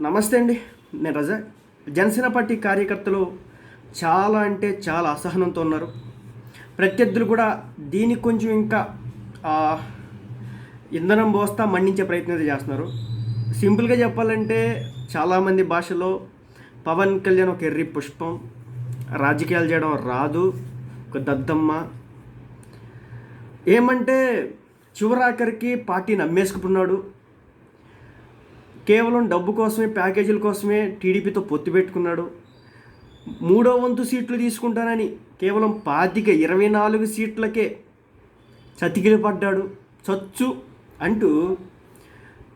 నమస్తే అండి నేను రజా. జనసేన పార్టీ కార్యకర్తలు చాలా అంటే చాలా అసహనంతో ఉన్నారు. ప్రత్యర్థులు కూడా దీనికి కొంచెం ఇంకా ఇంధనం పోస్తా మండించే ప్రయత్నం అయితే చేస్తున్నారు. సింపుల్గా చెప్పాలంటే చాలామంది భాషలో పవన్ కళ్యాణ్ ఒక ఎర్రి పుష్పం రాజకీయాలు చేయడం రాదు ఒక దద్దమ్మ. ఏమంటే చివరాఖరికి పార్టీని అమ్మేసుకుంటున్నాడు కేవలం డబ్బు కోసమే ప్యాకేజీల కోసమే టీడీపీతో పొత్తు పెట్టుకున్నాడు. మూడో వంతు సీట్లు తీసుకుంటానని కేవలం పాతిక ఇరవై నాలుగు సీట్లకే చతికిలు పడ్డాడు చచ్చు అంటూ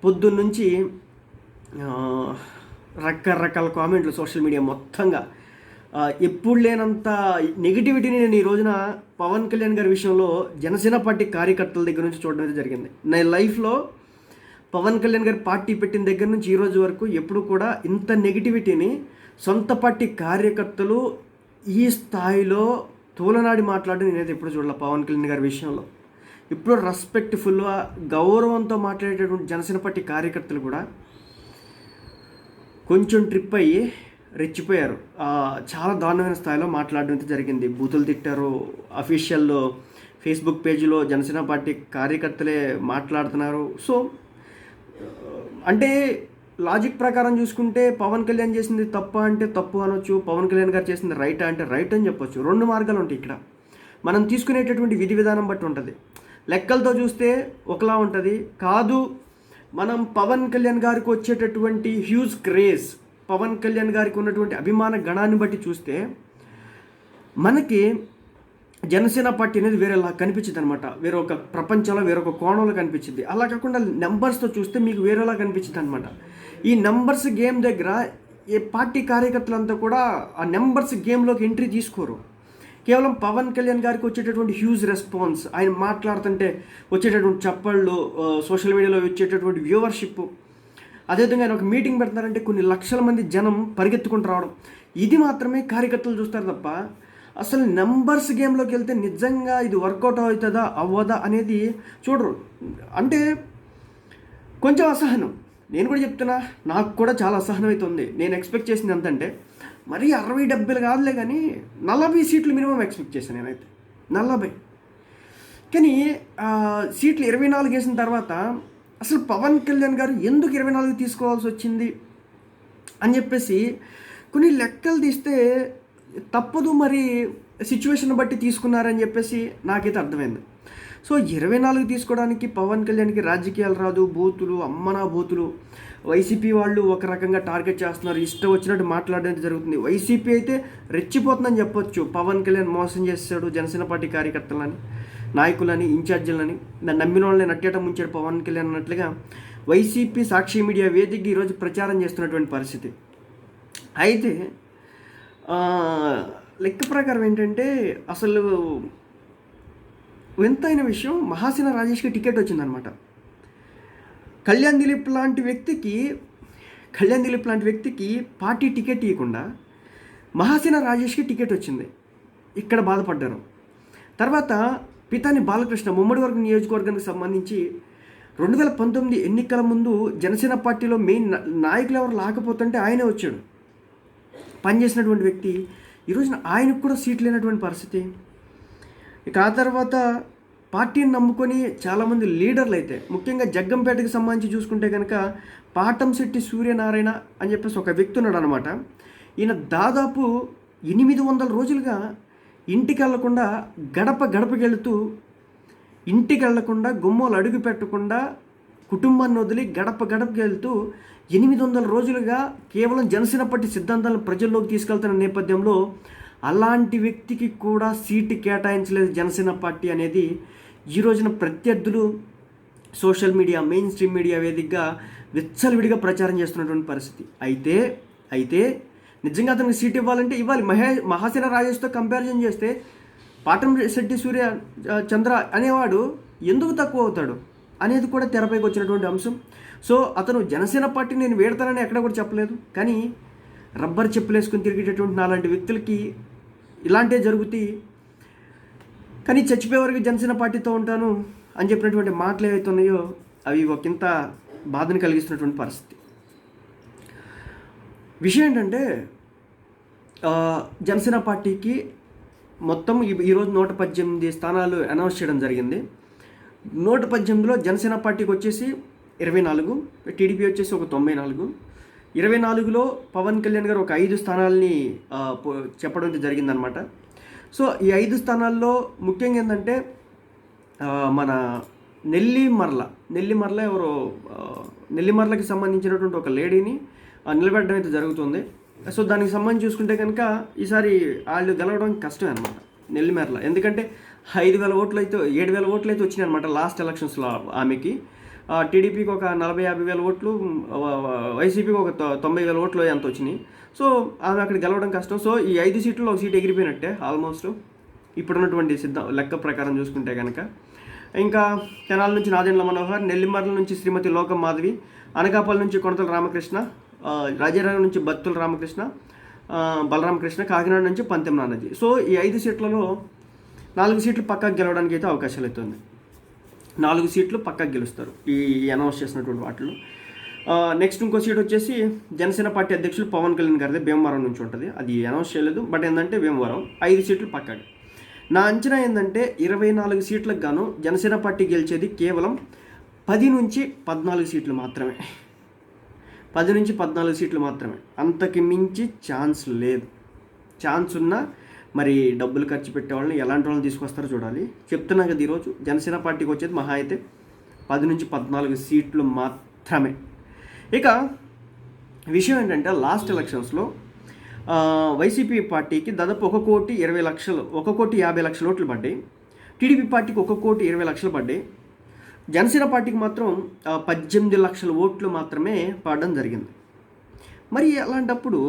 పొద్దున్నుంచి రకరకాల కామెంట్లు సోషల్ మీడియా మొత్తంగా. ఎప్పుడు లేనంత నెగిటివిటీని నేను ఈ రోజున పవన్ కళ్యాణ్ గారి విషయంలో జనసేన పార్టీ కార్యకర్తల దగ్గర నుంచి చూడడం అయితే జరిగింది. నా లైఫ్లో పవన్ కళ్యాణ్ గారి పార్టీ పెట్టిన దగ్గర నుంచి ఈ రోజు వరకు ఎప్పుడు కూడా ఇంత నెగిటివిటీని సొంత పార్టీ కార్యకర్తలు ఈ స్థాయిలో తూలనాడి మాట్లాడడం నేనైతే ఎప్పుడు చూడాల పవన్ కళ్యాణ్ గారి విషయంలో. ఇప్పుడు రెస్పెక్ట్ఫుల్గా గౌరవంతో మాట్లాడేటటువంటి జనసేన పార్టీ కార్యకర్తలు కూడా కొంచెం ట్రిప్ అయ్యి రెచ్చిపోయారు. చాలా దారుణమైన స్థాయిలో మాట్లాడడం జరిగింది. బూతులు తిట్టారు. అఫీషియల్ ఫేస్బుక్ పేజీలో జనసేన పార్టీ కార్యకర్తలే మాట్లాడుతున్నారు. సో అంటే లాజిక్ ప్రకారం చూసుకుంటే పవన్ కళ్యాణ్ చేసింది తప్ప అంటే తప్పు అనొచ్చు పవన్ కళ్యాణ్ గారు చేసింది రైట్ అంటే రైట్ అని చెప్పొచ్చు. రెండు మార్గాలు ఉంటాయి ఇక్కడ. మనం తీసుకునేటటువంటి విధి విధానం బట్టి ఉంటుంది. లెక్కలతో చూస్తే ఒకలా ఉంటుంది. కాదు మనం పవన్ కళ్యాణ్ గారికి వచ్చేటటువంటి హ్యూజ్ క్రేజ్ పవన్ కళ్యాణ్ గారికి ఉన్నటువంటి అభిమాన గణాన్ని బట్టి చూస్తే మనకి జనసేన పార్టీ అనేది వేరేలా కనిపించింది అనమాట వేరే ఒక ప్రపంచంలో వేరొక కోణంలో కనిపించింది. అలా కాకుండా నెంబర్స్తో చూస్తే మీకు వేరేలా కనిపించింది అనమాట ఈ నెంబర్స్ గేమ్ దగ్గర ఏ పార్టీ కార్యకర్తలంతా కూడా ఆ నెంబర్స్ గేమ్లోకి ఎంట్రీ తీసుకోరు. కేవలం పవన్ కళ్యాణ్ గారికి వచ్చేటటువంటి హ్యూజ్ రెస్పాన్స్ ఆయన మాట్లాడుతుంటే వచ్చేటటువంటి చప్పళ్ళు సోషల్ మీడియాలో వచ్చేటటువంటి వ్యూవర్షిప్ అదేవిధంగా ఆయన ఒక మీటింగ్ పెడతారంటే కొన్ని లక్షల మంది జనం పరిగెత్తుకుంటూ రావడం. ఇది మాత్రమే కార్యకర్తలు చూస్తారు తప్ప అసలు నెంబర్స్ గేమ్లోకి వెళ్తే నిజంగా ఇది వర్కౌట్ అవుతుందా అవ్వదా అనేది చూడరు. అంటే కొంచెం అసహనం. నేను కూడా చెప్తున్నా నాకు కూడా చాలా అసహనం అవుతుంది. నేను ఎక్స్పెక్ట్ చేసింది ఎంతంటే మరీ అరవై డెబ్బైలు కాదులే కానీ నలభై సీట్లు మినిమం ఎక్స్పెక్ట్ చేశాను నేనైతే. నలభై. కానీ సీట్లు ఇరవై నాలుగు వేసిన తర్వాత అసలు పవన్ కళ్యాణ్ గారు ఎందుకు ఇరవై నాలుగు తీసుకోవాల్సి వచ్చింది అని చెప్పేసి కొన్ని లెక్కలు తీస్తే తప్పదు మరి సిచ్యువేషన్ బట్టి తీసుకున్నారని చెప్పేసి నాకైతే అర్థమైంది. సో ఇరవై నాలుగు తీసుకోవడానికి పవన్ కళ్యాణ్కి రాజకీయాలు రాదు బూతులు అమ్మనా బూతులు. వైసీపీ వాళ్ళు ఒక రకంగా టార్గెట్ చేస్తున్నారు. ఇష్టం వచ్చినట్టు మాట్లాడడం జరుగుతుంది. వైసీపీ అయితే రెచ్చిపోతుందని చెప్పొచ్చు. పవన్ కళ్యాణ్ మోసం చేస్తాడు జనసేన పార్టీ కార్యకర్తలని నాయకులని ఇన్ఛార్జీలని. నన్ను నమ్మిన వాళ్ళని నట్టేట ముంచాడు పవన్ కళ్యాణ్ అన్నట్లుగా వైసీపీ సాక్షి మీడియా వేదికగా ఈరోజు ప్రచారం చేస్తున్నటువంటి పరిస్థితి. అయితే లెక్క ప్రకారం ఏంటంటే అసలు వింతైన విషయం మహాసేన రాజేష్కి టికెట్ వచ్చిందనమాట కళ్యాణ్ దిలీప్ లాంటి వ్యక్తికి కళ్యాణ్ దిలీప్ లాంటి వ్యక్తికి పార్టీ టికెట్ ఇవ్వకుండా మహాసేన రాజేష్కి టికెట్ వచ్చింది. ఇక్కడ బాధపడ్డారు. తర్వాత పితాని బాలకృష్ణ ముమ్మడి ముమ్మడివర్గం నియోజకవర్గానికి సంబంధించి రెండు వేల పంతొమ్మిది ఎన్నికల ముందు జనసేన పార్టీలో మెయిన్ నాయకులు ఎవరు లేకపోతుంటే ఆయనే వచ్చాడు. పనిచేసినటువంటి వ్యక్తి ఈరోజున ఆయనకు కూడా సీట్ లేనటువంటి పరిస్థితి. ఇక ఆ తర్వాత పార్టీని నమ్ముకొని చాలామంది లీడర్లు అయితే ముఖ్యంగా జగ్గంపేటకి సంబంధించి చూసుకుంటే కనుక పాటంశెట్టి సూర్యనారాయణ అని చెప్పేసి ఒక వ్యక్తి ఉన్నాడు అనమాట ఈయన దాదాపు ఎనిమిది వందల రోజులుగా ఇంటికి వెళ్ళకుండా గడప గడపకెళ్తూ ఇంటికి వెళ్ళకుండా గుమ్మలు అడుగు పెట్టకుండా కుటుంబాన్ని వదిలి గడప గడపకి వెళ్తూ ఎనిమిది వందల రోజులుగా కేవలం జనసేన పార్టీ సిద్ధాంతాలను ప్రజల్లోకి తీసుకెళ్తున్న నేపథ్యంలో అలాంటి వ్యక్తికి కూడా సీటు కేటాయించలేదు జనసేన పార్టీ అనేది ఈ రోజున ప్రత్యర్థులు social media mainstream media వేదికగా విచ్చలవిడిగా ప్రచారం చేస్తున్నటువంటి పరిస్థితి. అయితే అయితే నిజంగా అతనికి సీట్ ఇవ్వాలంటే ఇవ్వాలి. మహే మహాసేన రాజేష్తో కంపారిజన్ చేస్తే పాటం శెట్టి సూర్య చంద్ర అనేవాడు ఎందుకు తక్కువ అవుతాడు? అనేది కూడా తెరపైకి వచ్చినటువంటి అంశం. సో అతను జనసేన పార్టీ నేను వేడతానని ఎక్కడ కూడా చెప్పలేదు. కానీ రబ్బర్ చెప్పులు వేసుకుని తిరిగేటటువంటి నాలాంటి వ్యక్తులకి ఇలాంటివి జరుగుతాయి. కానీ చచ్చిపోయే వరకు జనసేన పార్టీతో ఉంటాను అని చెప్పినటువంటి మాటలు ఏవైతే ఉన్నాయో అవి ఒకంత బాధను కలిగిస్తున్నటువంటి పరిస్థితి. విషయం ఏంటంటే జనసేన పార్టీకి మొత్తం ఈ- ఈరోజు నూట పద్దెనిమిది స్థానాలు అనౌన్స్ చేయడం జరిగింది. నూట పద్దెనిమిదిలో జనసేన పార్టీకి వచ్చేసి ఇరవై నాలుగు టీడీపీ వచ్చేసి ఒక తొంభై నాలుగు. ఇరవై నాలుగులో పవన్ కళ్యాణ్ గారు ఒక ఐదు స్థానాలని చెప్పడం జరిగిందనమాట సో ఈ ఐదు స్థానాల్లో ముఖ్యంగా ఏంటంటే మన నెల్లిమర్ల నెల్లిమర్ల ఎవరో నెల్లిమర్లకి సంబంధించినటువంటి ఒక లేడీని నిలబెట్టడం అయితే జరుగుతుంది. సో దానికి సంబంధించి చూసుకుంటే కనుక ఈసారి వాళ్ళు గెలవడం కష్టమే అనమాట నెల్లిమర్ల ఎందుకంటే ఐదు వేల ఓట్లు అయితే ఏడు వేల ఓట్లు అయితే వచ్చినాయి అనమాట లాస్ట్ ఎలక్షన్స్లో ఆమెకి. టీడీపీకి ఒక నలభై యాభై వేల ఓట్లు వైసీపీకి ఒక తొంభై వేల ఓట్లు ఎంత వచ్చినాయి. సో ఆమె అక్కడ గెలవడం కష్టం. సో ఈ ఐదు సీట్లు ఒక సీట్ ఎగిరిపోయినట్టే ఆల్మోస్ట్. ఇప్పుడున్నటువంటి సిద్ధం లెక్క ప్రకారం చూసుకుంటే కనుక ఇంకా తెనాల నుంచి నాదెండ్ల మనోహర్ నెల్లిమర్ల నుంచి శ్రీమతి లోకం మాధవి అనకాపల్లి నుంచి కొనతల రామకృష్ణ ఆ, రాజారావు నుంచి బత్తుల రామకృష్ణ బలరామకృష్ణ కాకినాడ నుంచి పంతెం నానాజీ. సో ఈ ఐదు సీట్లలో నాలుగు సీట్లు పక్కకు గెలవడానికి అయితే అవకాశాలు అయితే ఉంది నాలుగు సీట్లు పక్కకు గెలుస్తారు ఈ అనౌన్స్ చేసినటువంటి వాటిలో నెక్స్ట్ ఇంకో సీట్ వచ్చేసి జనసేన పార్టీ అధ్యక్షులు పవన్ కళ్యాణ్ గారిది భీమవరం నుంచి ఉంటుంది. అది అనౌన్స్ చేయలేదు. బట్ ఏంటంటే భీమవరం ఐదు సీట్లు పక్కకి నా అంచనా ఏంటంటే ఇరవై నాలుగు సీట్లకు గాను జనసేన పార్టీ గెలిచేది కేవలం పది నుంచి పద్నాలుగు సీట్లు మాత్రమే. పది నుంచి పద్నాలుగు సీట్లు మాత్రమే. అంతకి మించి ఛాన్స్ లేదు. ఛాన్స్ ఉన్నా మరి డబ్బులు ఖర్చు పెట్టే వాళ్ళని ఎలాంటి వాళ్ళని తీసుకొస్తారో చూడాలి. చెప్తున్నా కదా ఈరోజు జనసేన పార్టీకి వచ్చేది మహా అయితే పది నుంచి పద్నాలుగు సీట్లు మాత్రమే. ఇక విషయం ఏంటంటే లాస్ట్ ఎలక్షన్స్లో వైసీపీ పార్టీకి దాదాపు ఒక కోటి ఇరవై లక్షలు ఒక కోటి యాభై లక్షల ఓట్లు పడ్డాయి. టీడీపీ పార్టీకి ఒక కోటి ఇరవై లక్షలు పడ్డాయి. జనసేన పార్టీకి మాత్రం పద్దెనిమిది లక్షల ఓట్లు మాత్రమే పడడం జరిగింది. మరి అలాంటప్పుడు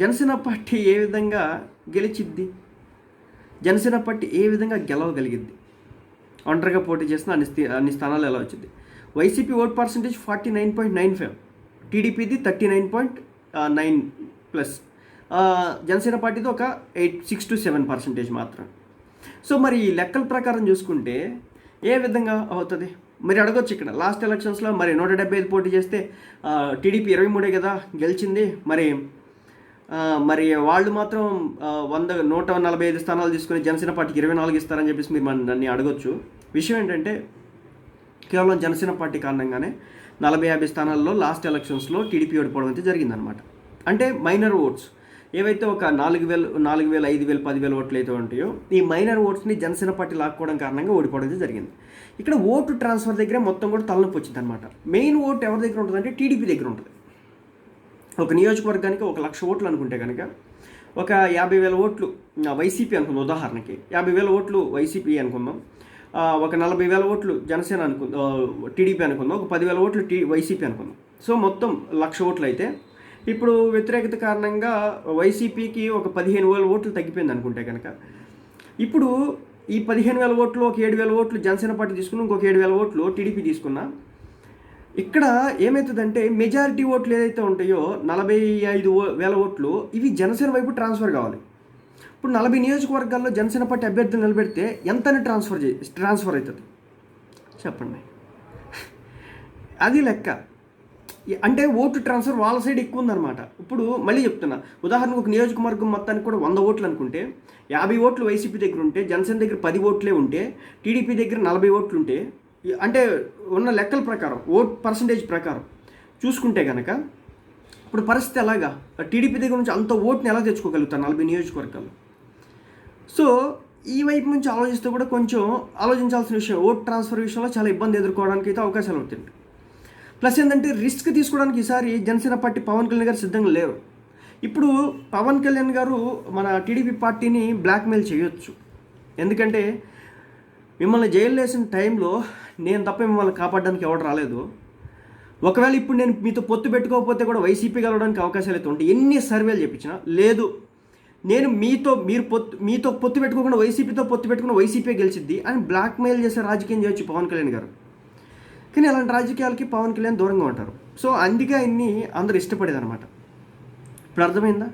జనసేన పార్టీ ఏ విధంగా గెలిచిద్ది. జనసేన పార్టీ ఏ విధంగా గెలవగలిగిద్ది? ఒంటరిగా పోటీ చేసిన అన్ని స్థి- అన్ని స్థానాలు ఎలా వచ్చింది YCP vote percentage forty nine point nine five. టీడీపీది thirty nine point nine plus. Janasena పార్టీది ఒక eight six to seven percentage మాత్రం. సో మరి ఈ లెక్కల ప్రకారం చూసుకుంటే ఏ విధంగా అవుతుంది? మరి అడగొచ్చు ఇక్కడ. లాస్ట్ ఎలక్షన్స్లో మరి నూట డెబ్బై ఐదు పోటీ చేస్తే టీడీపీ ఇరవై మూడే కదా గెలిచింది. మరి మరి వాళ్ళు మాత్రం వంద నూట నలభై ఐదు స్థానాలు తీసుకుని జనసేన పార్టీకి ఇరవై నాలుగు ఇస్తారని చెప్పేసి మీరు మన నన్ను అడగొచ్చు. విషయం ఏంటంటే కేవలం జనసేన పార్టీ కారణంగానే నలభై యాభై స్థానాల్లో లాస్ట్ ఎలక్షన్స్లో టీడీపీ ఓడిపోవడం అయితే జరిగిందనమాట అంటే మైనర్ ఓట్స్. ఏవైతే ఒక నాలుగు వేలు నాలుగు వేలు ఐదు వేలు పదివేల ఓట్లు అయితే ఉంటాయో ఈ మైనర్ ఓట్స్ని జనసేన పార్టీ లాక్కోవడం కారణంగా ఓడిపోవడం అయితే జరిగింది. ఇక్కడ ఓటు ట్రాన్స్ఫర్ దగ్గర మొత్తం కూడా తలనొప్పి వచ్చింది అనమాట మెయిన్ ఓటు ఎవరి దగ్గర ఉంటుంది అంటే టీడీపీ దగ్గర ఉంటుంది. ఒక నియోజకవర్గానికి ఒక లక్ష ఓట్లు అనుకుంటే కనుక ఒక యాభై వేల ఓట్లు వైసీపీ అనుకుందాం ఉదాహరణకి. యాభై వేల ఓట్లు వైసీపీ అనుకుందాం ఒక నలభై వేల ఓట్లు జనసేన అనుకుందాం టీడీపీ అనుకుందాం ఒక పదివేల ఓట్లు టీ వైసీపీ అనుకుందాం. సో మొత్తం లక్ష ఓట్లు అయితే ఇప్పుడు వ్యతిరేకత కారణంగా వైసీపీకి ఒక పదిహేను వేల ఓట్లు తగ్గిపోయింది అనుకుంటే కనుక ఇప్పుడు ఈ పదిహేను వేల ఓట్లు ఒక ఏడు వేల ఓట్లు జనసేన పార్టీ తీసుకున్న ఇంకొక ఏడు వేల ఓట్లు టీడీపీ తీసుకున్నా ఇక్కడ ఏమవుతుందంటే మెజారిటీ ఓట్లు ఏదైతే ఉంటాయో నలభై ఐదు ఓ- వేల ఓట్లు ఇవి జనసేన వైపు ట్రాన్స్ఫర్ కావాలి. ఇప్పుడు నలభై నియోజకవర్గాల్లో జనసేన పార్టీ అభ్యర్థులు నిలబెడితే ఎంతని ట్రాన్స్ఫర్ చే ట్రాన్స్ఫర్ అవుతుంది? చెప్పండి. అది లెక్క. అంటే ఓటు ట్రాన్స్ఫర్ వాళ్ళ సైడ్ ఎక్కువ ఉందన్నమాట. ఇప్పుడు మళ్ళీ చెప్తున్నా. ఉదాహరణకు ఒక నియోజకవర్గం మొత్తానికి కూడా వంద ఓట్లు అనుకుంటే యాభై ఓట్లు వైసీపీ దగ్గర ఉంటే జనసేన దగ్గర పది ఓట్లే ఉంటే టీడీపీ దగ్గర నలభై ఓట్లు ఉంటే అంటే ఉన్న లెక్కల ప్రకారం ఓట్ పర్సంటేజ్ ప్రకారం చూసుకుంటే కనుక ఇప్పుడు పరిస్థితి ఎలాగా? టీడీపీ దగ్గర నుంచి అంత ఓట్ని ఎలా తెచ్చుకోగలుగుతారు నలభై నియోజకవర్గాలు సో ఈ వైపు నుంచి ఆలోచిస్తే కూడా కొంచెం ఆలోచించాల్సిన విషయం ఓట్ ట్రాన్స్ఫర్ విషయంలో చాలా ఇబ్బంది ఎదుర్కోవడానికి అయితే అవకాశాలు అవుతుంది ప్లస్ ఏంటంటే రిస్క్ తీసుకోవడానికి ఈసారి జనసేన పార్టీ పవన్ కళ్యాణ్ గారు సిద్ధంగా లేరు. ఇప్పుడు పవన్ కళ్యాణ్ గారు మన టీడీపీ పార్టీని బ్లాక్మెయిల్ చేయొచ్చు. ఎందుకంటే మిమ్మల్ని జైలు వేసిన టైంలో నేను తప్ప మిమ్మల్ని కాపాడడానికి ఎవరు రాలేదు. ఒకవేళ ఇప్పుడు నేను మీతో పొత్తు పెట్టుకోకపోతే కూడా వైసీపీ కలవడానికి అవకాశాలు అయితే ఉంటాయి. ఎన్ని సర్వేలు చెప్పించినా లేదు. నేను మీతో మీరు పొత్తు మీతో పొత్తు పెట్టుకోకుండా వైసీపీతో పొత్తు పెట్టుకున్న వైసీపీ గెలిచిద్ది అని బ్లాక్మెయిల్ చేసే రాజకీయం చేయొచ్చు పవన్ కళ్యాణ్ గారు. కానీ అలాంటి రాజకీయాలకి పవన్ కళ్యాణ్ దూరంగా ఉంటారు. సో అందుకే ఆయన్ని అందరూ ఇష్టపడేది అనమాట ఇప్పుడు అర్థమైందా?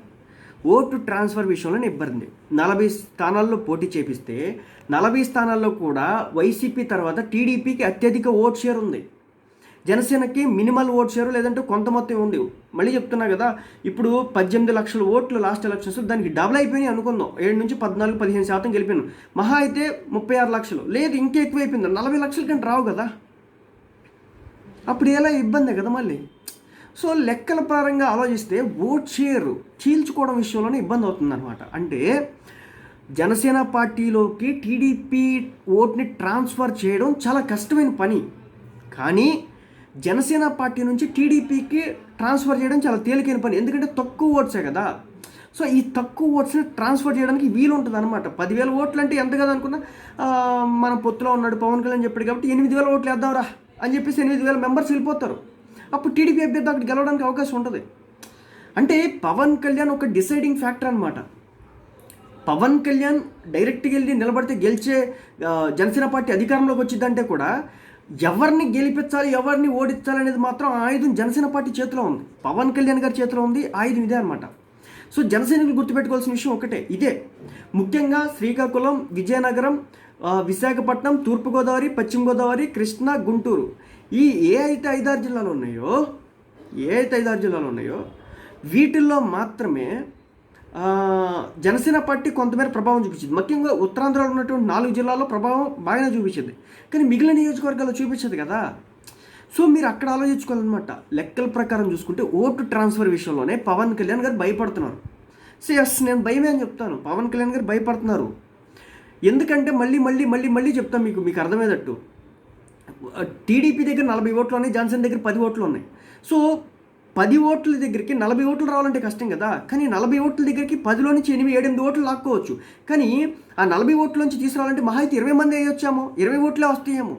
ఓటు ట్రాన్స్ఫర్ విషయంలో ఇబ్బంది. నలభై స్థానాల్లో పోటీ చేపిస్తే నలభై స్థానాల్లో కూడా వైసీపీ తర్వాత టీడీపీకి అత్యధిక ఓట్ షేర్ ఉంది. జనసేనకి మినిమల్ ఓట్ షేర్ లేదంటే కొంత మొత్తం ఉంది. మళ్ళీ చెప్తున్నా కదా ఇప్పుడు పద్దెనిమిది లక్షల ఓట్లు లాస్ట్ ఎలక్షన్స్ దానికి డబుల్ అయిపోయినాయి అనుకుందాం. ఏడు నుంచి పద్నాలుగు పదిహేను శాతం గెలిపాను. మహా అయితే ముప్పై ఆరు లక్షలు. లేదు ఇంకా ఎక్కువ అయిపోయింది నలభై లక్షల కంటే రావు కదా. అప్పుడు ఎలా ఇబ్బందే కదా మళ్ళీ? సో లెక్కల పరంగా ఆలోచిస్తే ఓట్ షేర్ చీల్చుకోవడం విషయంలోనే ఇబ్బంది అవుతుందన్నమాట. అంటే జనసేన పార్టీలోకి టీడీపీ ఓట్ని ట్రాన్స్ఫర్ చేయడం చాలా కష్టమైన పని. కానీ జనసేన పార్టీ నుంచి టీడీపీకి ట్రాన్స్ఫర్ చేయడం చాలా తేలికైన పని. ఎందుకంటే తక్కువ ఓట్సే కదా. సో ఈ తక్కువ ఓట్స్ని ట్రాన్స్ఫర్ చేయడానికి వీలు ఉంటుంది అనమాట పదివేల ఓట్లు అంటే ఎంత కదా అనుకున్నా మన పొత్తులో ఉన్నాడు పవన్ కళ్యాణ్ చెప్పాడు కాబట్టి ఎనిమిది వేల ఓట్లు వేద్దాంరా అని చెప్పేసి ఎనిమిది వేల మెంబర్స్ వెళ్ళిపోతారు. అప్పుడు టీడీపీ అభ్యర్థి అక్కడ గెలవడానికి అవకాశం ఉంటుంది. అంటే పవన్ కళ్యాణ్ ఒక డిసైడింగ్ ఫ్యాక్టర్ అనమాట పవన్ కళ్యాణ్ డైరెక్ట్గా వెళ్ళి నిలబడితే గెలిచే జనసేన పార్టీ అధికారంలోకి వచ్చిందంటే కూడా ఎవరిని గెలిపించాలి ఎవరిని ఓడించాలి అనేది మాత్రం ఆయుధం జనసేన పార్టీ చేతిలో ఉంది. పవన్ కళ్యాణ్ గారి చేతిలో ఉంది ఆయుధం ఇదే అనమాట సో జనసైనికులు గుర్తుపెట్టుకోవాల్సిన విషయం ఒకటే ఇదే. ముఖ్యంగా శ్రీకాకుళం విజయనగరం విశాఖపట్నం తూర్పుగోదావరి పశ్చిమ గోదావరి కృష్ణా గుంటూరు. ఈ ఏ అయితే ఐదారు జిల్లాలు ఉన్నాయో ఏ అయితే ఐదారు జిల్లాలు ఉన్నాయో వీటిల్లో మాత్రమే జనసేన పార్టీ కొంతమేర ప్రభావం చూపించింది. ముఖ్యంగా ఉత్తరాంధ్రలో ఉన్నటువంటి నాలుగు జిల్లాల్లో ప్రభావం బాగానే చూపించింది. కానీ మిగిలిన నియోజకవర్గాల్లో చూపించదు కదా. సో మీరు అక్కడ ఆలోచించుకోవాలన్నమాట. లెక్కల ప్రకారం చూసుకుంటే ఓటు ట్రాన్స్ఫర్ విషయంలోనే పవన్ కళ్యాణ్ గారు భయపడుతున్నారు. సో ఎస్ నేను భయమే అని చెప్తాను. పవన్ కళ్యాణ్ గారు భయపడుతున్నారు. ఎందుకంటే మళ్ళీ మళ్ళీ మళ్ళీ మళ్ళీ చెప్తాను మీకు మీకు అర్థమయ్యేటట్టు. టీడీపీ దగ్గర నలభై ఓట్లు ఉన్నాయి జాన్సన్ దగ్గర పది ఓట్లు ఉన్నాయి. సో పది ఓట్ల దగ్గరికి నలభై ఓట్లు రావాలంటే కష్టం కదా. కానీ నలభై ఓట్ల దగ్గరికి పదిలో నుంచి ఎనిమిది ఏడెనిమిది ఓట్లు లాక్కోవచ్చు. కానీ ఆ నలభై ఓట్ల నుంచి తీసుకురావాలంటే మహా అయితే ఇరవై మంది వేయొచ్చామో ఇరవై ఓట్లే వస్తాయేమో.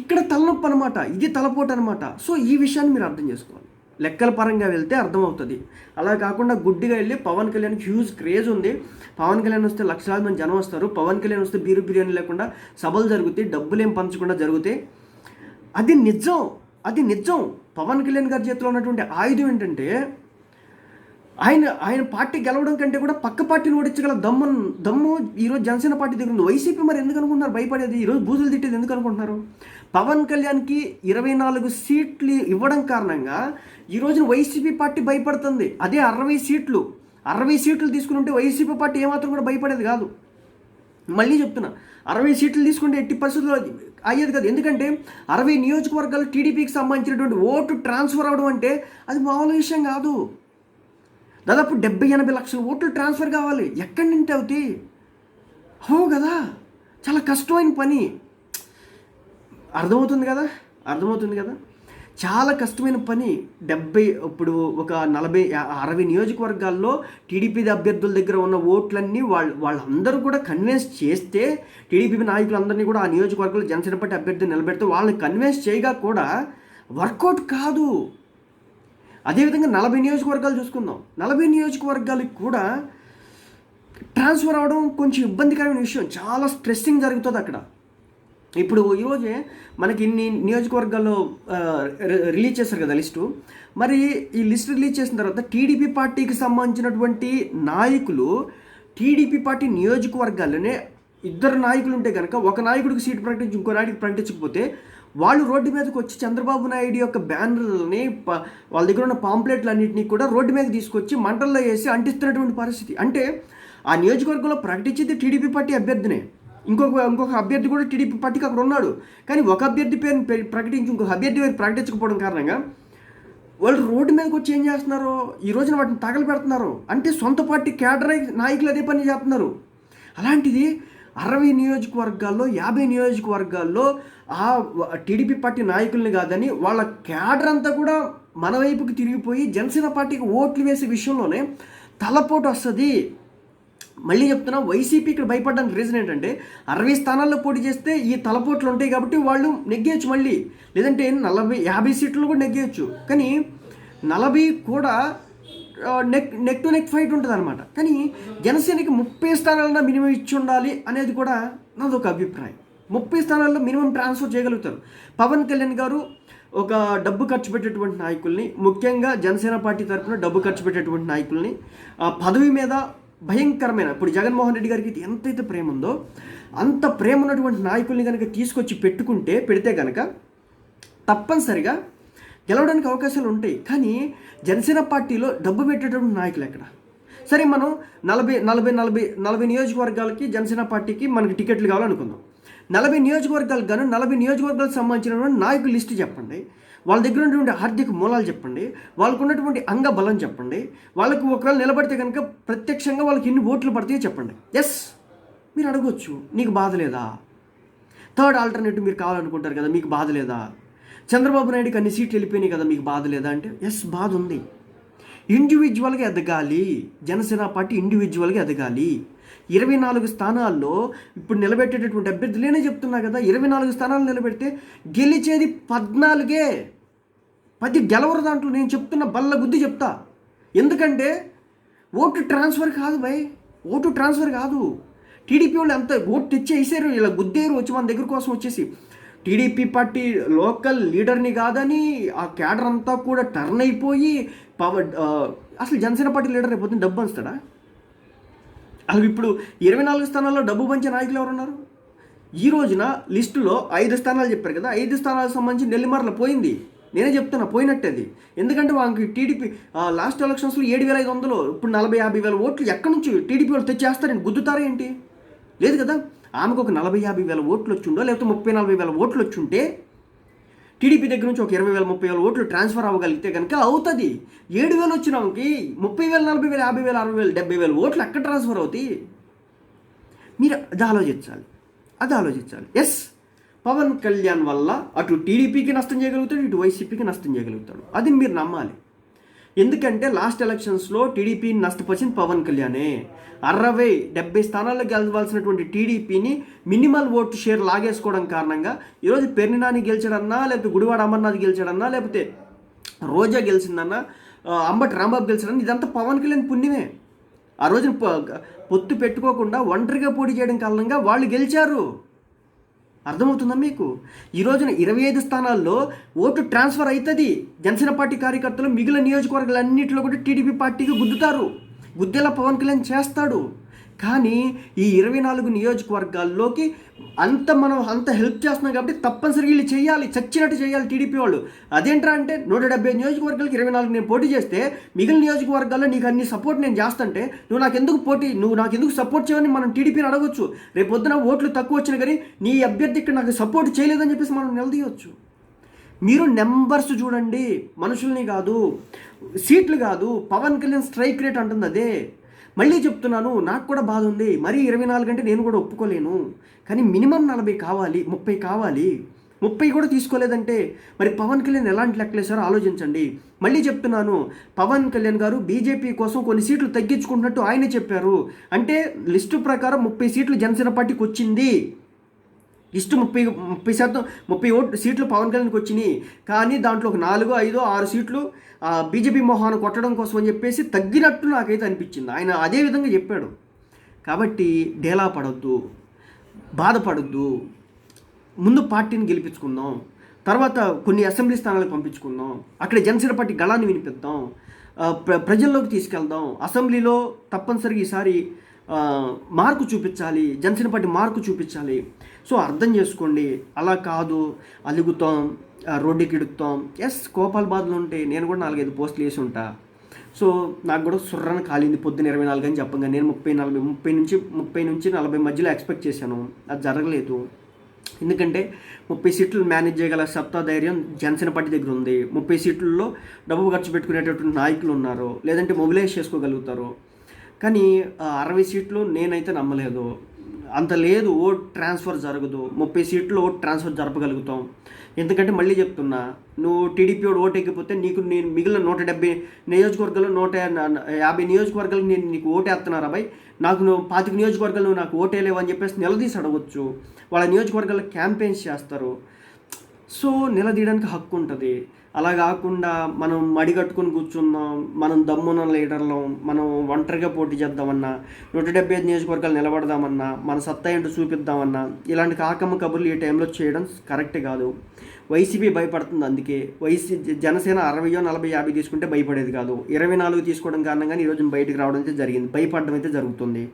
ఇక్కడ తలనొప్పి అనమాట ఇది తలపోటు అనమాట సో ఈ విషయాన్ని మీరు అర్థం చేసుకోవాలి. లెక్కల పరంగా వెళ్తే అర్థమవుతుంది. అలా కాకుండా గుడ్డిగా వెళ్ళి పవన్ కళ్యాణ్కి హ్యూజ్ క్రేజ్ ఉంది. పవన్ కళ్యాణ్ వస్తే లక్షలాది మంది జనం వస్తారు. పవన్ కళ్యాణ్ వస్తే బీరు బిర్యానీ లేకుండా సభలు జరుగుతాయి. డబ్బులు ఏం పంచకుండా జరుగుతాయి. అది నిజం. అది నిజం. పవన్ కళ్యాణ్ గారి చేతిలో ఉన్నటువంటి ఆయుధం ఏంటంటే ఆయన ఆయన పార్టీ గెలవడం కంటే కూడా పక్క పార్టీని ఓడించగల దమ్ము దమ్ము ఈరోజు జనసేన పార్టీ దగ్గర ఉంది. వైసీపీ మరి ఎందుకు అనుకుంటున్నారు? భయపడేది. ఈరోజు బూజులు తిట్టేది ఎందుకు అనుకుంటున్నారు? పవన్ కళ్యాణ్కి ఇరవై నాలుగు సీట్లు ఇవ్వడం కారణంగా ఈ రోజున వైసీపీ పార్టీ భయపడుతుంది. అదే అరవై సీట్లు. అరవై సీట్లు తీసుకుని ఉంటే వైసీపీ పార్టీ ఏమాత్రం కూడా భయపడేది కాదు. మళ్ళీ చెప్తున్నా అరవై సీట్లు తీసుకుంటే ఎట్టి పరిస్థితుల్లో అయ్యేది కాదు. ఎందుకంటే అరవై నియోజకవర్గాలు టీడీపీకి సంబంధించినటువంటి ఓటు ట్రాన్స్ఫర్ అవ్వడం అంటే అది మామూలు విషయం కాదు. దాదాపు డెబ్బై ఎనభై లక్షల ఓట్లు ట్రాన్స్ఫర్ కావాలి. ఎక్కడి నుండి అవుతాయి అవు కదా చాలా కష్టమైన పని. అర్థమవుతుంది కదా? అర్థమవుతుంది కదా? చాలా కష్టమైన పని. డెబ్బై ఇప్పుడు ఒక నలభై అరవై నియోజకవర్గాల్లో టీడీపీ అభ్యర్థుల దగ్గర ఉన్న ఓట్లన్నీ వాళ్ళు వాళ్ళందరూ కూడా కన్విన్స్ చేస్తే టీడీపీ నాయకులందరినీ కూడా ఆ నియోజకవర్గంలో జనసేన పార్టీ అభ్యర్థిని నిలబెడితే వాళ్ళని కన్విన్స్ చేయగా కూడా వర్కౌట్ కాదు. అదేవిధంగా నలభై నియోజకవర్గాలు చూసుకుందాం. నలభై నియోజకవర్గాలకు కూడా ట్రాన్స్ఫర్ అవ్వడం కొంచెం ఇబ్బందికరమైన విషయం. చాలా స్ట్రెస్సింగ్ జరుగుతుంది అక్కడ. ఇప్పుడు ఈరోజే మనకి ఇన్ని నియోజకవర్గాల్లో రి- రిలీజ్ చేశారు కదా లిస్టు. మరి ఈ లిస్ట్ రిలీజ్ చేసిన తర్వాత టీడీపీ పార్టీకి సంబంధించినటువంటి నాయకులు టీడీపీ పార్టీ నియోజకవర్గాల్లోనే ఇద్దరు నాయకులు ఉంటే కనుక ఒక నాయకుడికి సీటు ప్రకటించి ఇంకో నాయకుడికి ప్రకటించకపోతే వాళ్ళు రోడ్డు మీదకి వచ్చి చంద్రబాబు నాయుడు యొక్క బ్యానర్లని వాళ్ళ దగ్గర ఉన్న పాంప్లెట్లన్నింటినీ కూడా రోడ్డు మీద తీసుకొచ్చి మంటల్లో వేసి అంటిస్తున్నటువంటి పరిస్థితి. అంటే ఆ నియోజకవర్గంలో ప్రకటించేది టీడీపీ పార్టీ అభ్యర్థినే. ఇంకొక ఇంకొక అభ్యర్థి కూడా టీడీపీ పార్టీకి అక్కడ ఉన్నాడు. కానీ ఒక అభ్యర్థి పేరుని ప్రకటించి ఇంకొక అభ్యర్థి పేరు ప్రకటించకపోవడం కారణంగా వాళ్ళు రోడ్డు మీదకి వచ్చి ఏం చేస్తున్నారు? ఈ రోజున వాటిని తగలు పెడుతున్నారు. అంటే సొంత పార్టీ కేడర్ నాయకులు అదే పని చేస్తున్నారు. అలాంటిది అరవై నియోజకవర్గాల్లో యాభై నియోజకవర్గాల్లో ఆ టీడీపీ పార్టీ నాయకుల్ని కాదని వాళ్ళ క్యాడర్ అంతా కూడా మన వైపుకి తిరిగిపోయి జనసేన పార్టీకి ఓట్లు వేసే విషయంలోనే తలపోటు వస్తుంది. మళ్ళీ చెప్తున్నా వైసీపీ ఇక్కడ భయపడడానికి రీజన్ ఏంటంటే అరవై స్థానాల్లో పోటీ చేస్తే ఈ తలపోట్లు ఉంటాయి కాబట్టి వాళ్ళు నెగ్గేయచ్చు మళ్ళీ. లేదంటే నలభై యాభై సీట్లు కూడా నెగ్గేయచ్చు. కానీ నలభై కూడా neck neck to neck fight ఉంటుంది అనమాట కానీ జనసేనకి ముప్పై స్థానాలన్నా మినిమం ఇచ్చి ఉండాలి అనేది కూడా నాది ఒక అభిప్రాయం. ముప్పై స్థానాల్లో మినిమం ట్రాన్స్ఫర్ చేయగలుగుతారు. పవన్ కళ్యాణ్ గారు ఒక డబ్బు ఖర్చు పెట్టేటువంటి నాయకుల్ని ముఖ్యంగా జనసేన పార్టీ తరఫున డబ్బు ఖర్చు పెట్టేటువంటి నాయకుల్ని పదవి మీద భయంకరమైన. ఇప్పుడు జగన్మోహన్ రెడ్డి గారికి ఎంతైతే ప్రేమ ఉందో అంత ప్రేమ ఉన్నటువంటి నాయకుల్ని కనుక తీసుకొచ్చి పెట్టుకుంటే పెడితే కనుక తప్పనిసరిగా గెలవడానికి అవకాశాలు ఉంటాయి. కానీ జనసేన పార్టీలో డబ్బు పెట్టేటటువంటి నాయకులు ఎక్కడ? సరే మనం నలభై నలభై నలభై నలభై నియోజకవర్గాలకి జనసేన పార్టీకి మనకి టికెట్లు కావాలనుకుందాం. నలభై నియోజకవర్గాలకు గాను నలభై నియోజకవర్గాలకు సంబంధించినటువంటి నాయకుల లిస్టు చెప్పండి. వాళ్ళ దగ్గర ఉన్నటువంటి ఆర్థిక మూలాలు చెప్పండి వాళ్ళకు ఉన్నటువంటి అంగ బలం చెప్పండి వాళ్ళకు ఒకవేళ నిలబడితే కనుక ప్రత్యక్షంగా వాళ్ళకి ఎన్ని ఓట్లు పడతాయో చెప్పండి. ఎస్ మీరు అడగొచ్చు నీకు బాధ లేదా? థర్డ్ ఆల్టర్నేటివ్ మీరు కావాలనుకుంటారు కదా మీకు బాధ లేదా? చంద్రబాబు నాయుడుకి అన్ని సీట్లు వెళ్ళిపోయినాయి కదా మీకు బాధ లేదా? అంటే ఎస్ బాధ ఉంది. ఇండివిజువల్గా ఎదగాలి. జనసేన పార్టీ ఇండివిజువల్గా ఎదగాలి. ఇరవై నాలుగు స్థానాల్లో ఇప్పుడు నిలబెట్టేటటువంటి అభ్యర్థులేనే చెప్తున్నా కదా ఇరవై నాలుగు స్థానాలు నిలబెడితే గెలిచేది పద్నాలుగే. పది గెలవరు దాంట్లో నేను చెప్తున్న బల్ల గుద్ది చెప్తా. ఎందుకంటే ఓటు ట్రాన్స్ఫర్ కాదు భయ్. ఓటు ట్రాన్స్ఫర్ కాదు. టీడీపీ వాళ్ళు ఎంత ఓటు తెచ్చి వేసారు ఇలా గుద్దేరు వచ్చి మన దగ్గర కోసం వచ్చేసి టీడీపీ పార్టీ లోకల్ లీడర్ని కాదని ఆ క్యాడర్ అంతా కూడా టర్న్ అయిపోయి పవర్ అసలు జనసేన పార్టీ లీడర్ అయిపోతుంది డబ్బు పంచుతాడా? అసలు ఇప్పుడు ఇరవై నాలుగు స్థానాల్లో డబ్బు పంచే నాయకులు ఎవరున్నారు? ఈ రోజున లిస్టులో ఐదు స్థానాలు చెప్పారు కదా ఐదు స్థానాలకు సంబంధించి నెల్లిమర్ల పోయింది. నేనే చెప్తున్నా పోయినట్టేది ఎందుకంటే వాళ్ళకి టీడీపీ లాస్ట్ ఎలక్షన్స్లో ఏడు వేల ఐదు వందలు ఇప్పుడు నలభై యాభై వేల ఓట్లు ఎక్కడి నుంచి టీడీపీ వాళ్ళు తెచ్చేస్తారని గుద్దుతారా ఏంటి? లేదు కదా? ఆమెకు ఒక నలభై యాభై వేల ఓట్లు వచ్చిండో లేకపోతే ముప్పై నలభై వేల ఓట్లు వచ్చుంటే టీడీపీ దగ్గర నుంచి ఒక ఇరవై వేల ముప్పై వేల ఓట్లు ట్రాన్స్ఫర్ అవ్వగలిగితే కనుక అవుతుంది. ఏడు వేలు వచ్చిన ఆమెకి ముప్పై వేల నలభై వేల యాభై వేల అరవై వేల డెబ్బై వేల ఓట్లు ఎక్కడ ట్రాన్స్ఫర్ అవుతాయి? మీరు అది ఆలోచించాలి. అది ఆలోచించాలి. ఎస్ పవన్ కళ్యాణ్ వల్ల అటు టీడీపీకి నష్టం చేయగలుగుతాడు ఇటు వైసీపీకి నష్టం చేయగలుగుతాడు. అది మీరు నమ్మాలి. ఎందుకంటే లాస్ట్ ఎలక్షన్స్లో టీడీపీని నష్టపరిచింది పవన్ కళ్యాణే. అరవై డెబ్బై స్థానాల్లో గెలవాల్సినటువంటి టీడీపీని మినిమల్ ఓటు షేర్ లాగేసుకోవడం కారణంగా ఈరోజు పెర్నినాని గెలిచాడన్నా లేకపోతే గుడివాడ అమర్నాథ్ గెలిచాడన్నా లేకపోతే రోజా గెలిచిందన్నా అంబటి రాంబాబు గెలిచాడన్నా ఇదంతా పవన్ కళ్యాణ్ పుణ్యమే. ఆ రోజున పొత్తు పెట్టుకోకుండా ఒంటరిగా పోటీ చేయడం కారణంగా వాళ్ళు గెలిచారు. అర్థమవుతుందా మీకు? ఈ రోజున ఇరవై ఐదు స్థానాల్లో ఓటు ట్రాన్స్ఫర్ అవుతుంది జనసేన పార్టీ కార్యకర్తలు మిగిలిన నియోజకవర్గాలన్నింటిలో కూడా టీడీపీ పార్టీకి గుద్దుతారు. గుద్దేలా పవన్ కళ్యాణ్ చేస్తాడు. కానీ ఈ ఇరవై నాలుగు నియోజకవర్గాల్లోకి అంత మనం అంత హెల్ప్ చేస్తున్నాం కాబట్టి తప్పనిసరిగా వీళ్ళు చేయాలి చచ్చినట్టు చేయాలి టీడీపీ వాళ్ళు. అదేంట్రా అంటే నూట డెబ్బై నియోజకవర్గాలకు ఇరవై నాలుగు నేను పోటీ చేస్తే మిగిలిన నియోజకవర్గాల్లో నీకు అన్ని సపోర్ట్ నేను చేస్తుంటే నువ్వు నాకు ఎందుకు పోటీ నువ్వు నాకు ఎందుకు సపోర్ట్ చేయని మనం టీడీపీని అడగొచ్చు. రేపు పొద్దున ఓట్లు తక్కువ వచ్చినా కానీ నీ అభ్యర్థి ఇక్కడ నాకు సపోర్ట్ చేయలేదని చెప్పేసి మనం నిలదీయవచ్చు మీరు నెంబర్స్ చూడండి. మనుషుల్ని కాదు సీట్లు కాదు పవన్ కళ్యాణ్ స్ట్రైక్ రేట్ అంటుంది అదే. మళ్ళీ చెప్తున్నాను నాకు కూడా బాధ ఉంది. మరీ ఇరవై నాలుగు అంటే నేను కూడా ఒప్పుకోలేను. కానీ మినిమం నలభై కావాలి ముప్పై కావాలి. ముప్పై కూడా తీసుకోలేదంటే మరి పవన్ కళ్యాణ్ ఎలాంటి లెక్కలేసారో ఆలోచించండి. మళ్ళీ చెప్తున్నాను పవన్ కళ్యాణ్ గారు బీజేపీ కోసం కొన్ని సీట్లు తగ్గించుకుంటున్నట్టు ఆయనే చెప్పారు. అంటే లిస్టు ప్రకారం ముప్పై సీట్లు జనసేన పార్టీకి వచ్చింది. లిస్టు ముప్పై ముప్పై శాతం ముప్పై ఓట్లు సీట్లు పవన్ కళ్యాణ్కి వచ్చినాయి. కానీ దాంట్లో ఒక నాలుగో ఐదో ఆరు సీట్లు బీజేపీ మొహాన్ని కొట్టడం కోసం అని చెప్పేసి తగ్గినట్టు నాకైతే అనిపించింది. ఆయన అదే విధంగా చెప్పాడు. కాబట్టి డేలా పడొద్దు బాధపడొద్దు. ముందు పార్టీని గెలిపించుకుందాం. తర్వాత కొన్ని అసెంబ్లీ స్థానాలకు పంపించుకుందాం. అక్కడ జనసేన పార్టీ గళాన్ని వినిపిద్దాం. ప్ర ప్రజల్లోకి తీసుకెళ్దాం. అసెంబ్లీలో తప్పనిసరిగా ఈసారి మార్కు చూపించాలి జనసేన పార్టీ మార్కు చూపించాలి. సో అర్థం చేసుకోండి. అలా కాదు. అలుగుతాం ఆ, రోడ్డుకి ఇడుగుతాం ఎస్ గోపాల్ బాధలు ఉంటాయి నేను కూడా నాలుగైదు పోస్టులు వేసి ఉంటా. సో నాకు కూడా సుర్రన కాలింది పొద్దున్న ఇరవై నాలుగు అని చెప్పంగా. నేను ముప్పై నలభై ముప్పై నుంచి ముప్పై నుంచి నలభై మధ్యలో ఎక్స్పెక్ట్ చేశాను. అది జరగలేదు. ఎందుకంటే ముప్పై సీట్లు మేనేజ్ చేయగల సత్తా ధైర్యం జనసేన పార్టీ దగ్గర ఉంది. ముప్పై సీట్లలో డబ్బు ఖర్చు పెట్టుకునేటటువంటి నాయకులు ఉన్నారు. లేదంటే మొబిలైజ్ చేసుకోగలుగుతారు. కానీ అరవై సీట్లు నేనైతే నమ్మలేదు. అంత లేదు ఓట్ ట్రాన్స్ఫర్ జరగదు. ముప్పై సీట్లు ఓట్ ట్రాన్స్ఫర్ జరపగలుగుతాం. ఎందుకంటే మళ్ళీ చెప్తున్నా నువ్వు టీడీపీ వాడు ఓటు ఎక్కిపోతే నీకు నేను మిగిలిన నూట డెబ్బై నియోజకవర్గాలు నూట యాభై నియోజకవర్గాలు నేను నీకు ఓటేస్తున్నారా వేస్తున్నారా నాకు నువ్వు పాతిక నియోజకవర్గాలు నువ్వు నాకు ఓటేయలేవు అని చెప్పేసి నిలదీసి అడగొచ్చు. వాళ్ళ నియోజకవర్గాల్లో క్యాంపెయిన్స్ చేస్తారు. సో నిలదీయడానికి హక్కు ఉంటుంది అలా కాకుండా మనం మడిగట్టుకుని కూర్చుందాం మనం దమ్మున లీడర్లో మనం ఒంటరిగా పోటీ చేద్దామన్నా నూట డెబ్బై ఐదు నియోజకవర్గాలు నిలబడదామన్నా మన సత్తా ఏంటో చూపిద్దామన్నా ఇలాంటి కాకమ్మ కబుర్లు ఈ టైంలో చేయడం కరెక్ట్ కాదు. వైసీపీ భయపడుతుంది అందుకే. వైసీ జనసేన అరవయో నలభై యాభై తీసుకుంటే భయపడేది కాదు. ఇరవై నాలుగు తీసుకోవడం కారణంగానే ఈరోజు బయటకు రావడం అయితే జరిగింది. భయపడడం అయితే జరుగుతుంది.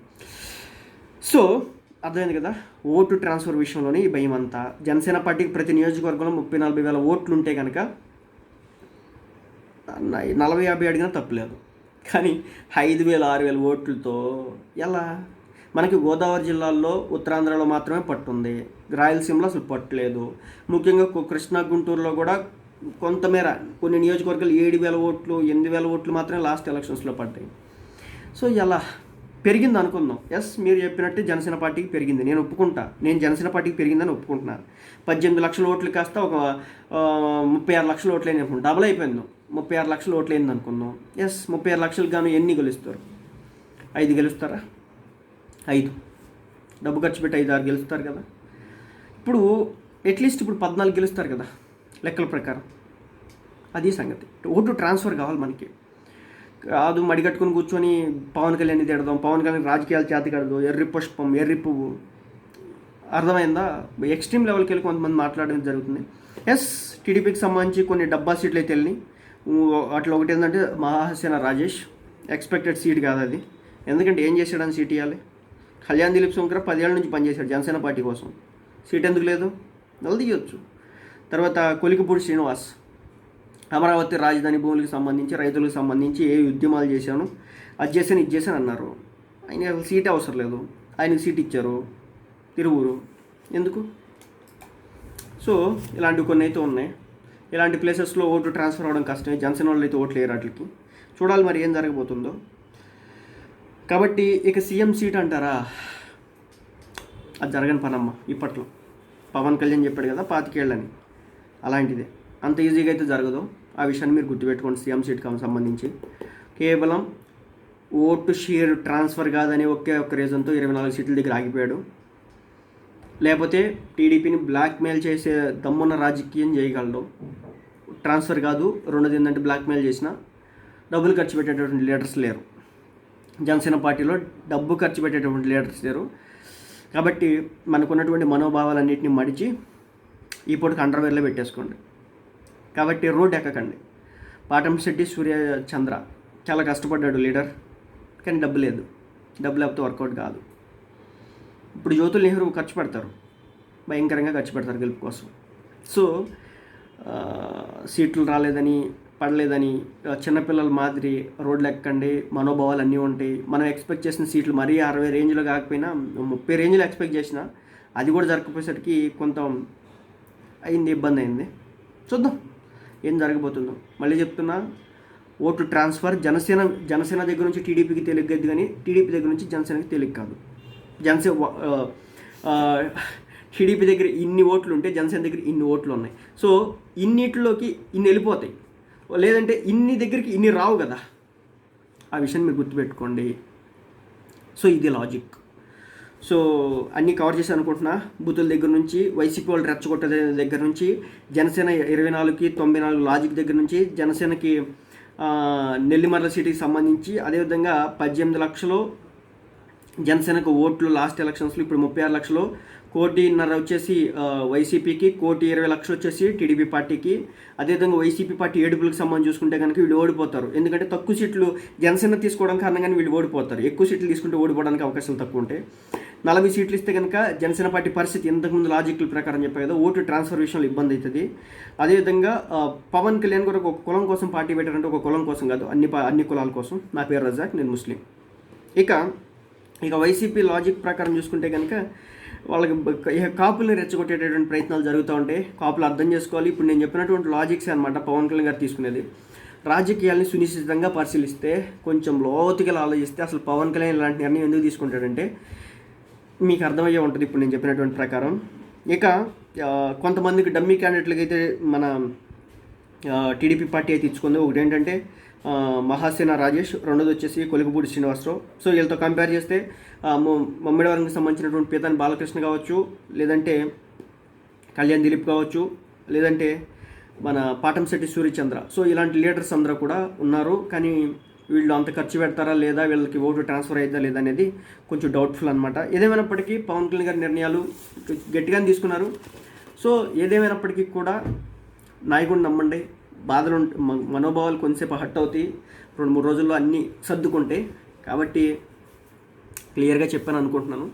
సో అర్థమైంది కదా? ఓటు ట్రాన్స్ఫర్ విషయంలోనే ఈ భయం అంతా జనసేన పార్టీకి ప్రతి నియోజకవర్గంలో ముప్పై నలభై వేల ఓట్లు ఉంటే కనుక నలభై యాభై అడిగినా తప్పులేదు కానీ ఐదు వేల ఆరు వేల ఓట్లతో ఎలా? మనకి గోదావరి జిల్లాల్లో ఉత్తరాంధ్రలో మాత్రమే పట్టుంది రాయలసీమలో అసలు పట్టలేదు ముఖ్యంగా కృష్ణా గుంటూరులో కూడా కొంతమేర కొన్ని నియోజకవర్గాలు ఏడు వేల ఓట్లు ఎనిమిది వేల ఓట్లు మాత్రమే లాస్ట్ ఎలక్షన్స్లో పడ్డాయి. సో ఎలా? పెరిగింది అనుకుందాం. ఎస్ మీరు చెప్పినట్టే జనసేన పార్టీకి పెరిగింది. నేను ఒప్పుకుంటా. నేను జనసేన పార్టీకి పెరిగిందని ఒప్పుకుంటున్నాను పద్దెనిమిది లక్షల ఓట్లు కాస్త ఒక ముప్పై ఆరు లక్షల ఓట్లు అయింది అనుకుంటాం డబుల్ అయిపోయింది. ముప్పై ఆరు లక్షల ఓట్లు అయింది అనుకుందాం. ఎస్ ముప్పై ఆరు లక్షలు గాను ఎన్ని గెలుస్తారు? ఐదు గెలుస్తారా? ఐదు. డబ్బు ఖర్చు పెట్టి ఐదు ఆరు గెలుస్తారు కదా. ఇప్పుడు అట్లీస్ట్ ఇప్పుడు పద్నాలుగు గెలుస్తారు కదా లెక్కల ప్రకారం. అది సంగతి. ఓటు ట్రాన్స్ఫర్ కావాలి మనకి. కాదు మడిగట్టుకుని కూర్చొని పవన్ కళ్యాణ్ తిడదాం పవన్ కళ్యాణ్ రాజకీయాలు చేత కడదు ఎర్రి పుష్పం ఎర్రి పువ్వు. అర్థమైందా? ఎక్స్ట్రీమ్ లెవెల్కి వెళ్ళి కొంతమంది మాట్లాడడం జరుగుతుంది. ఎస్ టీడీపీకి సంబంధించి కొన్ని డబ్బా సీట్లు అయితే వెళ్ళి అట్లా ఒకటి ఏంటంటే మహాసేన రాజేష్ ఎక్స్పెక్టెడ్ సీట్ కాదు అది. ఎందుకంటే ఏం చేశాడని సీట్ ఇవ్వాలి? కళ్యాణ్ దిలీప్ శంకర్ పదేళ్ళ నుంచి పనిచేశాడు జనసేన పార్టీ కోసం. సీట్ ఎందుకు లేదు? నిలదీయొచ్చు తర్వాత కొలికపూడి శ్రీనివాస్. అమరావతి రాజధాని భూములకు సంబంధించి రైతులకు సంబంధించి ఏ ఉద్యమాలు చేశాను? అది చేశాను ఇది చేశాను అన్నారు. ఆయన సీటే సీట్ అవసరం లేదు. ఆయనకి సీట్ ఇచ్చారు తిరువురు. ఎందుకు? సో ఇలాంటివి కొన్ని అయితే ఉన్నాయి. ఇలాంటి ప్లేసెస్లో ఓటు ట్రాన్స్ఫర్ అవ్వడం కష్టమే. జనసేన వాళ్ళు అయితే ఓట్లు వేయరు వాటికి. చూడాలి మరి ఏం జరగబోతుందో. కాబట్టి ఇక సీఎం సీట్ అంటారా? అది జరగని పనమ్మ ఇప్పట్లో. పవన్ కళ్యాణ్ చెప్పాడు కదా పాతికేళ్ళని. అలాంటిదే. అంత ఈజీగా అయితే జరగదు. ఆ విషయాన్ని మీరు గుర్తుపెట్టుకోండి సీఎం సీట్కి సంబంధించి. కేవలం ఓటు షేర్ ట్రాన్స్ఫర్ కాదనే ఒకే ఒక్క రీజన్తో ఇరవై నాలుగు సీట్ల దగ్గర ఆగిపోయాడు. లేకపోతే టీడీపీని బ్లాక్మెయిల్ చేసే దమ్మున్న రాజకీయం చేయగలడు. ట్రాన్స్ఫర్ కాదు రెండోది ఏంటంటే బ్లాక్మెయిల్ చేసిన డబ్బులు ఖర్చు పెట్టేటటువంటి లీడర్స్ లేరు. జనసేన పార్టీలో డబ్బు ఖర్చు పెట్టేటటువంటి లీడర్స్ లేరు. కాబట్టి మనకున్నటువంటి మనోభావాలన్నింటినీ మడిచి ఈ పూటకు అండర్వేర్లో పెట్టేసుకోండి. కాబట్టి రోడ్ ఎక్కకండి. పాటంశెట్టి సూర్య చంద్ర. చాలా కష్టపడ్డాడు లీడర్. కానీ డబ్బు లేదు. డబ్బు లేకపోతే వర్కౌట్ కాదు. ఇప్పుడు జ్యోతుల్ నెహ్రూ ఖర్చు పెడతారు. భయంకరంగా ఖర్చు పెడతారు గెలుపు కోసం. సో సీట్లు రాలేదని పడలేదని చిన్నపిల్లల మాదిరి రోడ్లు ఎక్కండి మనోభావాలు అన్నీ ఉంటాయి. మనం ఎక్స్పెక్ట్ చేసిన సీట్లు మరీ అరవై రేంజ్లో కాకపోయినా ముప్పై రేంజ్లో ఎక్స్పెక్ట్ చేసిన అది కూడా జరగకపోయేసరికి కొంత అయింది ఇబ్బంది అయింది. చూద్దాం. ఏం జరగబోతుందో. మళ్ళీ చెప్తున్నా ఓటు ట్రాన్స్ఫర్ జనసేన జనసేన దగ్గర నుంచి టీడీపీకి తెలియదు కానీ టీడీపీ దగ్గర నుంచి జనసేనకి తెలియదు కాదు జనసేన టీడీపీ దగ్గర ఇన్ని ఓట్లు ఉంటే జనసేన దగ్గర ఇన్ని ఓట్లు ఉన్నాయి. సో ఇన్నిటిలోకి ఇన్ని వెళ్ళిపోతాయి. లేదంటే ఇన్ని దగ్గరికి ఇన్ని రావు కదా. ఆ విషయాన్ని మీరు గుర్తుపెట్టుకోండి. సో ఇది లాజిక్. సో అన్నీ కవర్ చేసి అనుకుంటున్నా. బూతుల దగ్గర నుంచి వైసీపీ వాళ్ళు రెచ్చగొట్టే దగ్గర నుంచి జనసేన ఇరవై నాలుగుకి తొంభై నాలుగు లాజిక్ దగ్గర నుంచి జనసేనకి నెల్లిమర్ల సిటీకి సంబంధించి అదేవిధంగా పద్దెనిమిది లక్షలు జనసేనకు ఓట్లు లాస్ట్ ఎలక్షన్స్లో ఇప్పుడు ముప్పై ఆరు లక్షలు కోటిన్నర వచ్చేసి వైసీపీకి కోటి ఇరవై లక్షలు వచ్చేసి టీడీపీ పార్టీకి అదేవిధంగా వైసీపీ పార్టీ ఏడుపులకు సంబంధం చూసుకుంటే కనుక వీళ్ళు ఓడిపోతారు. ఎందుకంటే తక్కువ సీట్లు జనసేన తీసుకోవడం కారణంగానే వీళ్ళు ఓడిపోతారు. ఎక్కువ సీట్లు తీసుకుంటే ఓడిపోవడానికి అవకాశాలు తక్కువ ఉంటాయి. నలభై సీట్లు ఇస్తే కనుక జనసేన పార్టీ పరిస్థితి ఇంతకుముందు లాజిక్ల ప్రకారం చెప్పేదో కదా ఓటు ట్రాన్స్ఫర్ విషయంలో ఇబ్బంది అవుతుంది. అదేవిధంగా పవన్ కళ్యాణ్ కూడా ఒక కులం కోసం పార్టీ పెట్టారంటే ఒక కులం కోసం కాదు అన్ని అన్ని కులాల కోసం. నా పేరు రజాక్ నేను ముస్లిం. ఇక ఇక వైసీపీ లాజిక్ ప్రకారం చూసుకుంటే కనుక వాళ్ళకి ఇక కాపుల్ని రెచ్చగొట్టేటటువంటి ప్రయత్నాలు జరుగుతూ ఉంటాయి. కాపులు అర్థం చేసుకోవాలి. ఇప్పుడు నేను చెప్పినటువంటి లాజిక్స్ అనమాట పవన్ కళ్యాణ్ గారు తీసుకునేది. రాజకీయాల్ని సునిశ్చితంగా పరిశీలిస్తే కొంచెం లోతుగా ఆలోచిస్తే అసలు పవన్ కళ్యాణ్ ఇలాంటి నిర్ణయం ఎందుకు తీసుకుంటాడంటే మీకు అర్థమయ్యే ఉంటుంది ఇప్పుడు నేను చెప్పినటువంటి ప్రకారం. ఇక కొంతమందికి డమ్మీ క్యాండిడేట్లకి అయితే మన టీడీపీ పార్టీ అయితే ఇచ్చుకుంది. ఒకటి ఏంటంటే మహాసేన రాజేష్ రెండోది వచ్చేసి కొలికపూడి శ్రీనివాసరావు. సో వీళ్ళతో కంపేర్ చేస్తే ఆ, సంబంధించినటువంటి పీతాని బాలకృష్ణ కావచ్చు లేదంటే కళ్యాణ్ దిలీప్ కావచ్చు లేదంటే మన పాటంశెట్టి సూర్యచంద్ర సో ఇలాంటి లీడర్స్ అందరూ కూడా ఉన్నారు. కానీ వీళ్ళు అంత ఖర్చు పెడతారా లేదా? వీళ్ళకి ఓటు ట్రాన్స్ఫర్ అవుతుందా లేదా అనేది కొంచెం డౌట్ఫుల్ అనమాట ఏదేమైనప్పటికీ పవన్ కళ్యాణ్ గారి నిర్ణయాలు గట్టిగానే తీసుకున్నారు. సో ఏదేమైనప్పటికీ కూడా నాయకుడిని నమ్మండి. బాధలు మనోభావాలు కొంతసేపు హట్ అవుతాయి. రెండు మూడు రోజుల్లో అన్నీ సర్దుకుంటాయి కాబట్టి క్లియర్గా చెప్పాను అనుకుంటున్నాను.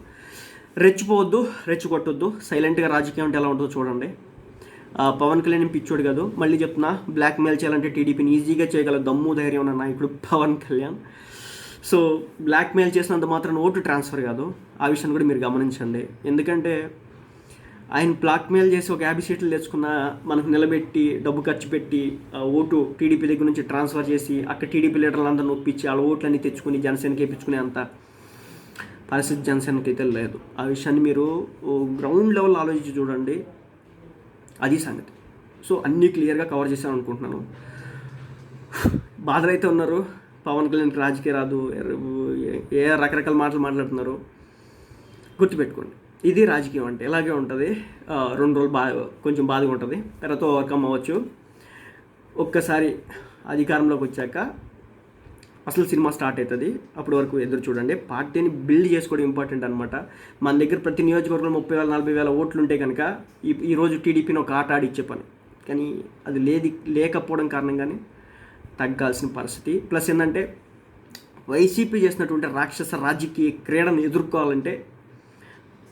రెచ్చిపోవద్దు రెచ్చగొట్టొద్దు సైలెంట్గా రాజకీయం అంటే ఎలా ఉంటుందో చూడండి. పవన్ కళ్యాణ్ పిచ్చోడు కాదు. మళ్ళీ చెప్తున్నా బ్లాక్ మెయిల్ చేయాలంటే టీడీపీని ఈజీగా చేయగల దమ్ము ధైర్యం ఉన్న నాయకుడు Pawan Kalyan. So blackmail చేసినంత మాత్రం ఓటు ట్రాన్స్ఫర్ కాదు. ఆ విషయాన్ని కూడా మీరు గమనించండి. ఎందుకంటే ఆయన బ్లాక్ మెయిల్ చేసి ఒక యాభై సీట్లు తెచ్చుకున్న మనకు నిలబెట్టి డబ్బు ఖర్చు పెట్టి ఆ ఓటు టీడీపీ దగ్గర నుంచి ట్రాన్స్ఫర్ చేసి అక్కడ టీడీపీ లీడర్లందరూ నొప్పించి వాళ్ళ ఓట్లన్నీ తెచ్చుకుని జనసేనకి వేయించుకునే అంత పరిస్థితి జనసేనకి అయితే లేదు. ఆ విషయాన్ని మీరు గ్రౌండ్ లెవెల్ ఆలోచించి చూడండి. అది సంగతి. సో అన్నీ క్లియర్గా కవర్ చేశాను అనుకుంటున్నాను బాధలు అయితే ఉన్నారు. పవన్ కళ్యాణ్కి రాజకీయ రాదు. ఏ- రకరకాల మాటలు మాట్లాడుతున్నారు. గుర్తుపెట్టుకోండి. ఇది రాజకీయం అంటే ఇలాగే ఉంటుంది? రెండు రోజులు బా కొంచెం బాధగా ఉంటుంది. తర్వాత ఓవర్కమ్ అవ్వచ్చు. ఒక్కసారి అధికారంలోకి వచ్చాక అసలు సినిమా స్టార్ట్ అవుతుంది. అప్పటి వరకు ఎదురు చూడండి. పార్టీని బిల్డ్ చేసుకోవడం ఇంపార్టెంట్ అనమాట మన దగ్గర ప్రతి నియోజకవర్గంలో ముప్పై వేల నలభై వేల ఓట్లు ఉంటే కనుక ఈ ఈరోజు టీడీపీని ఒక ఆట ఆడిచ్చే పని కానీ అది లేది లేకపోవడం కారణంగానే తగ్గాల్సిన పరిస్థితి. ప్లస్ ఏంటంటే వైసీపీ చేసినటువంటి రాక్షస రాజకీయ క్రీడను ఎదుర్కోవాలంటే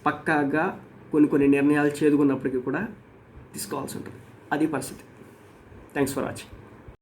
పక్కాగా కొన్ని కొన్ని నిర్ణయాలు చేదుకున్నప్పటికీ కూడా తీసుకోవాల్సి ఉంటుంది. అది పరిస్థితి. Thanks for watching